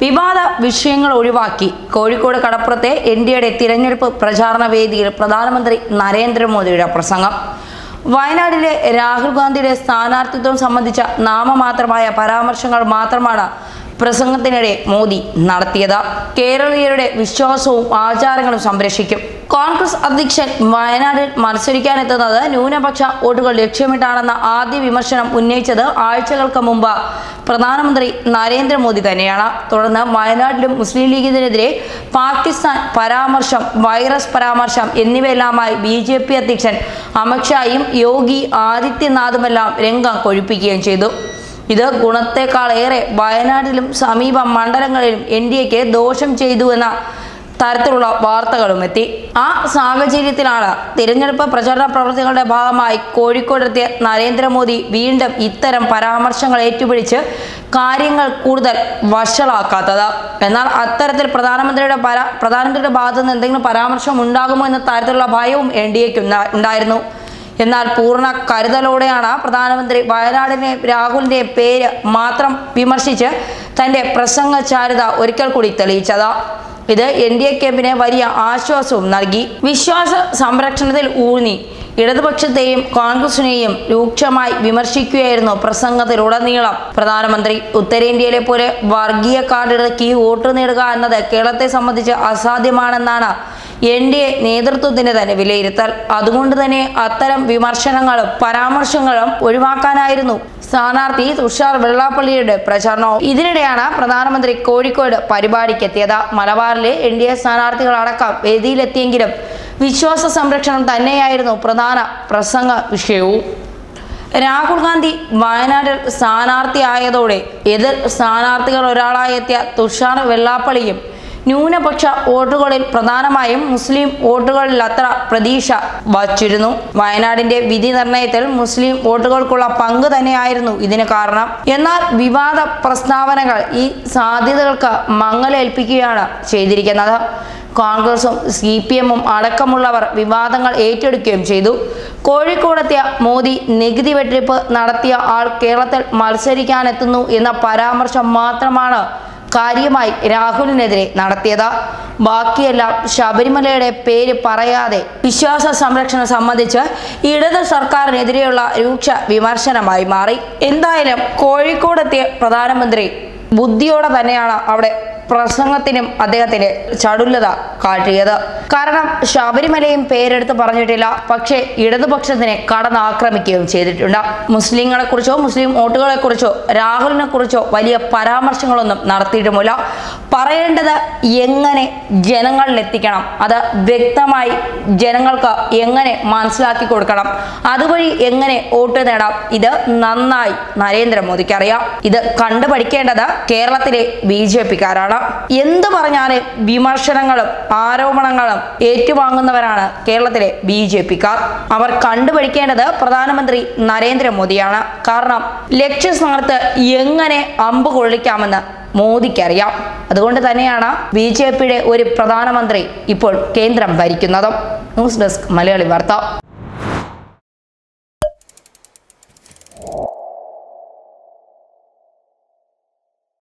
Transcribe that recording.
വിവാദ വിഷയങ്ങൾ ഒഴിവാക്കി കോഴിക്കോട് കടപ്പുറത്തെ എൻ ഡി എയുടെ തിരഞ്ഞെടുപ്പ് പ്രചാരണ വേദിയിൽ പ്രധാനമന്ത്രി നരേന്ദ്രമോദിയുടെ പ്രസംഗം. വയനാടിലെ രാഹുൽ ഗാന്ധിയുടെ സ്ഥാനാർത്ഥിത്വം സംബന്ധിച്ച നാമമാത്രമായ പരാമർശങ്ങൾ മാത്രമാണ് പ്രസംഗത്തിനിടെ മോദി നടത്തിയത്. കേരളീയരുടെ വിശ്വാസവും ആചാരങ്ങളും സംരക്ഷിക്കും. കോൺഗ്രസ് അധ്യക്ഷൻ വയനാട്ടിൽ മത്സരിക്കാനെത്തുന്നത് ന്യൂനപക്ഷ വോട്ടുകൾ ലക്ഷ്യമിട്ടാണെന്ന ആദ്യ വിമർശനം ഉന്നയിച്ചത് ആഴ്ചകൾക്ക് മുമ്പ്. പ്രധാനമന്ത്രി നരേന്ദ്രമോദി തന്നെയാണ്. തുടർന്ന് വയനാട്ടിലും മുസ്ലിം ലീഗിനെതിരെ പാകിസ്ഥാൻ പരാമർശം വൈറസ് പരാമർശം എന്നിവയെല്ലാമായി ബി ജെ പി അധ്യക്ഷൻ അമിത്ഷായും യോഗി ആദിത്യനാഥുമെല്ലാം രംഗം കൊഴിപ്പിക്കുകയും ചെയ്തു. ഇത് ഗുണത്തെക്കാളേറെ വയനാട്ടിലും സമീപ മണ്ഡലങ്ങളിലും എൻ ഡി എക്ക് ദോഷം ചെയ്തു എന്ന തരത്തിലുള്ള വാർത്തകളും എത്തി. ആ സാഹചര്യത്തിലാണ് തിരഞ്ഞെടുപ്പ് പ്രചരണ പ്രവർത്തികളുടെ ഭാഗമായി കോഴിക്കോടെത്തിയ നരേന്ദ്രമോദി വീണ്ടും ഇത്തരം പരാമർശങ്ങൾ ഏറ്റുപിടിച്ച് കാര്യങ്ങൾ കൂടുതൽ വഷളാക്കാത്തത്. എന്നാൽ അത്തരത്തിൽ പ്രധാനമന്ത്രിയുടെ പരാ പ്രധാനമന്ത്രിയുടെ ഭാഗത്തു നിന്ന് എന്തെങ്കിലും പരാമർശം ഉണ്ടാകുമോ എന്ന തരത്തിലുള്ള ഭയവും എൻ ഡി എക്ക് ഉണ്ടായിരുന്നു. എന്നാൽ പൂർണ കരുതലോടെയാണ് പ്രധാനമന്ത്രി വയനാടിനെ രാഹുലിന്റെ പേര് മാത്രം വിമർശിച്ച് തന്റെ പ്രസംഗ ചാരുത ഒരിക്കൽ കൂടി തെളിയിച്ചത്. ഇത് എൻ ഡി എ ക്യാമ്പിന് വലിയ ആശ്വാസവും നൽകി. വിശ്വാസ സംരക്ഷണത്തിൽ ഊന്നി. ഇടതുപക്ഷത്തെയും കോൺഗ്രസിനെയും രൂക്ഷമായി വിമർശിക്കുകയായിരുന്നു പ്രസംഗത്തിലുടനീളം. പ്രധാനമന്ത്രി ഉത്തരേന്ത്യയിലെ പോലെ വർഗീയ കാർഡിറക്കി വോട്ട് നേടുക എന്നത് കേരളത്തെ സംബന്ധിച്ച് അസാധ്യമാണെന്നാണ് എൻ ഡി എ നേതൃത്വത്തിന്റെ തന്നെ വിലയിരുത്തൽ. അതുകൊണ്ട് തന്നെ അത്തരം വിമർശനങ്ങളും പരാമർശങ്ങളും ഒഴിവാക്കാനായിരുന്നു സ്ഥാനാർത്ഥി തുഷാർ വെള്ളാപ്പള്ളിയുടെ പ്രചാരണവും ഇതിനിടെയാണ് പ്രധാനമന്ത്രി കോഴിക്കോട് പരിപാടിക്കെത്തിയത്. മലബാറിലെ എൻ ഡി എ സ്ഥാനാർത്ഥികളടക്കം വേദിയിലെത്തിയെങ്കിലും വിശ്വാസ സംരക്ഷണം തന്നെയായിരുന്നു പ്രധാന പ്രസംഗ വിഷയവും. രാഹുൽ ഗാന്ധി വയനാട്ടിൽ സ്ഥാനാർത്ഥിയായതോടെ എതിർ സ്ഥാനാർത്ഥികൾ ഒരാളായെത്തിയ തുഷാർ വെള്ളാപ്പള്ളിയും ന്യൂനപക്ഷ വോട്ടുകളിൽ പ്രധാനമായും മുസ്ലിം വോട്ടുകളിൽ അത്ര പ്രതീക്ഷ വച്ചിരുന്നു. വയനാടിന്റെ വിധി നിർണയത്തിൽ മുസ്ലിം വോട്ടുകൾക്കുള്ള പങ്ക് തന്നെയായിരുന്നു ഇതിന് കാരണം. എന്നാൽ വിവാദ പ്രസ്താവനകൾ ഈ സാധ്യതകൾക്ക് മങ്ങലേൽപ്പിക്കുകയാണ് ചെയ്തിരിക്കുന്നത്. കോൺഗ്രസും സി പി എമ്മും അടക്കമുള്ളവർ വിവാദങ്ങൾ ഏറ്റെടുക്കുകയും ചെയ്തു. കോഴിക്കോടെത്തിയ മോദി നികുതി വെട്ടിപ്പ് നടത്തിയ ആൾ കേരളത്തിൽ മത്സരിക്കാനെത്തുന്നു എന്ന പരാമർശം മാത്രമാണ് കാര്യമായി രാഹുലിനെതിരെ നടത്തിയത്. ബാക്കിയെല്ലാം ശബരിമലയുടെ പേര് പറയാതെ വിശ്വാസ സംരക്ഷണം സംബന്ധിച്ച് ഇടത് സർക്കാരിനെതിരെയുള്ള രൂക്ഷ വിമർശനമായി മാറി. എന്തായാലും കോഴിക്കോടെത്തിയ പ്രധാനമന്ത്രി ബുദ്ധിയോടെ തന്നെയാണ് അവിടെ പ്രസംഗത്തിനും അദ്ദേഹത്തിന് ചടുലത കാട്ടിയത്. കാരണം ശബരിമലയും പേരെടുത്ത് പറഞ്ഞിട്ടില്ല. പക്ഷേ ഇടതുപക്ഷത്തിനെ കടന്നാക്രമിക്കുകയും ചെയ്തിട്ടുണ്ട്. മുസ്ലിങ്ങളെ കുറിച്ചോ മുസ്ലിം വോട്ടുകളെ കുറിച്ചോ രാഹുലിനെ കുറിച്ചോ വലിയ പരാമർശങ്ങളൊന്നും നടത്തിയിട്ടുമില്ല. പറയേണ്ടത് എങ്ങനെ ജനങ്ങളിൽ എത്തിക്കണം അത് വ്യക്തമായി ജനങ്ങൾക്ക് എങ്ങനെ മനസ്സിലാക്കി കൊടുക്കണം? അതുവഴി എങ്ങനെ വോട്ട് നേടാം? ഇത് നന്നായി നരേന്ദ്രമോദിക്ക് അറിയാം. ഇത് കണ്ടുപഠിക്കേണ്ടത് കേരളത്തിലെ ബി ജെ പിക്കാരാണ്. എന്ത് പറഞ്ഞാൽ വിമർശനങ്ങളും ആരോപണങ്ങളും ഏറ്റുവാങ്ങുന്നവരാണ് കേരളത്തിലെ ബി ജെ പിക്കാർ. അവർ കണ്ടുപഠിക്കേണ്ടത് പ്രധാനമന്ത്രി നരേന്ദ്രമോദിയാണ്. കാരണം ലക്ഷ്യസ്ഥാനത്ത് എങ്ങനെ അമ്പ് കൊള്ളിക്കാമെന്ന് മോദിക്കറിയാം. അതുകൊണ്ട് തന്നെയാണ് ബി ജെ പിയുടെ ഒരു പ്രധാനമന്ത്രി ഇപ്പോൾ കേന്ദ്രം ഭരിക്കുന്നതും. ന്യൂസ് ഡെസ്ക് മലയാളി വാർത്ത.